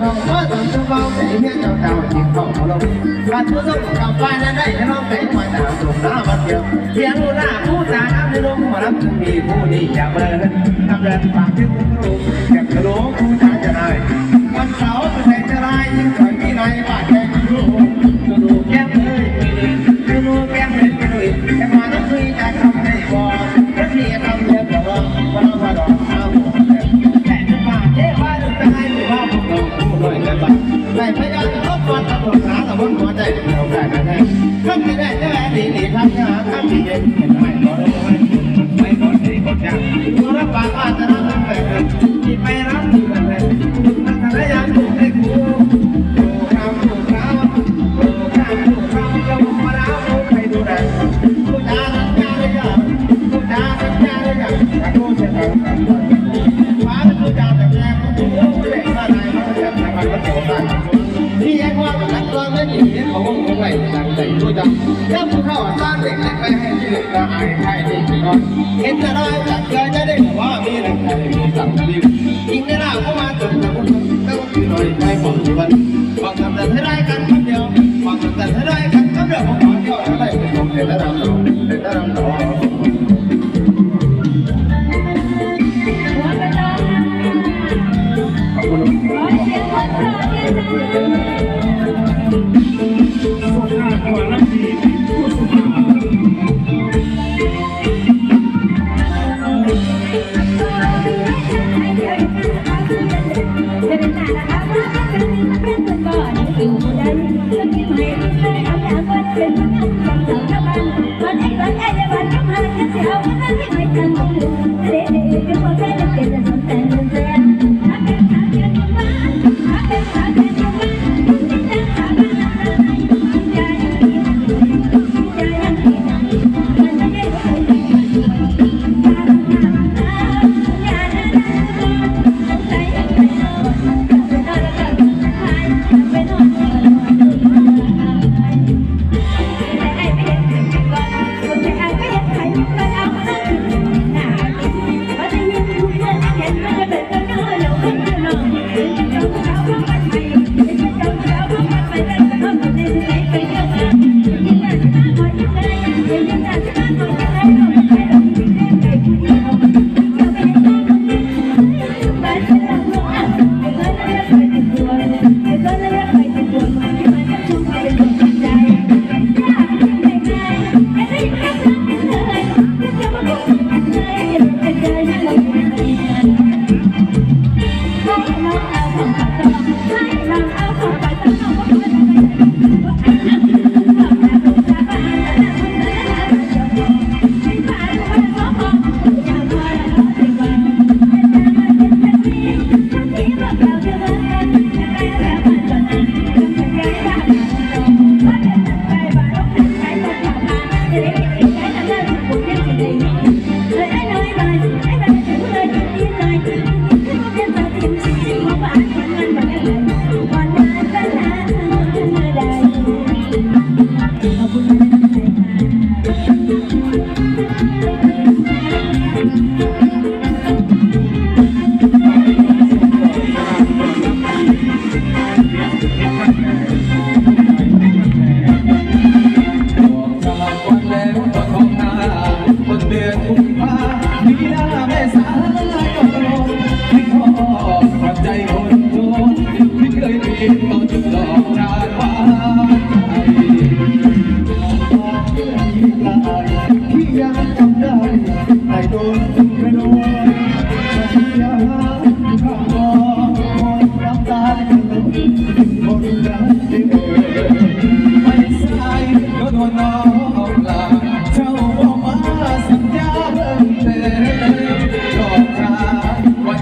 ของพ่อตนจะเบาแต่เฮียเจ้าเจ้าที่ของลงบันผู้ส่งกลับบ้นได้ให้น้องไก่ควายดาวตรงหน้าบัดเดียวเลี้ยงลูกหน้าผู้ตาน้ำในลมมารับมีผู้นี้อย่าเบิ่งทำเดินปากถึงรู้อยากจะรู้ผู้ เห็นอะไรจากใค que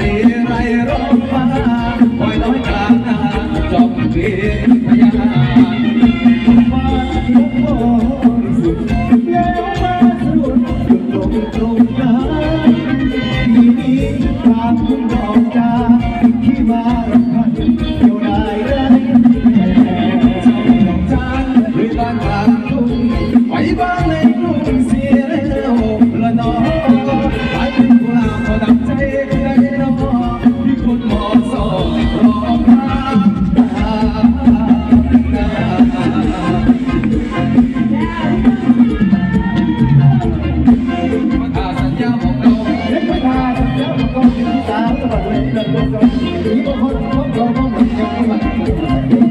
มีไรร้องฟ้าลอยน้อยกลางนาจอมเกลียพยา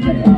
Thank you.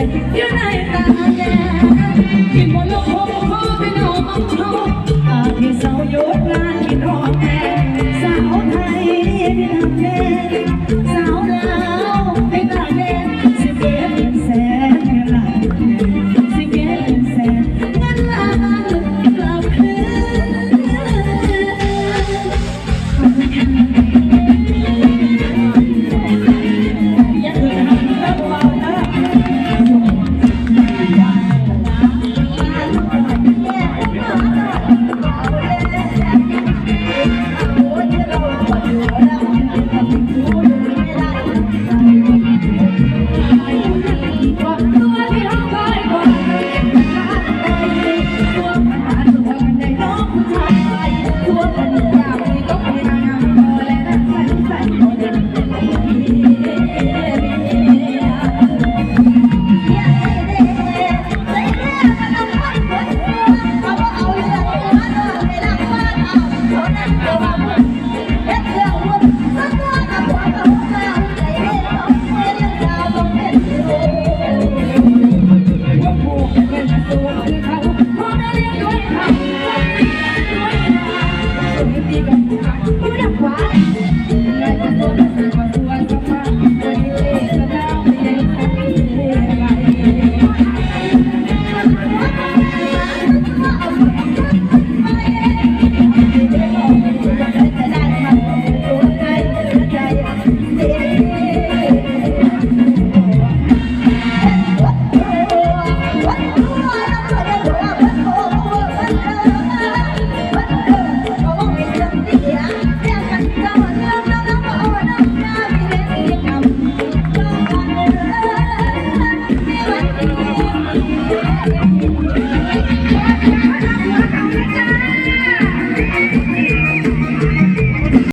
Yeah.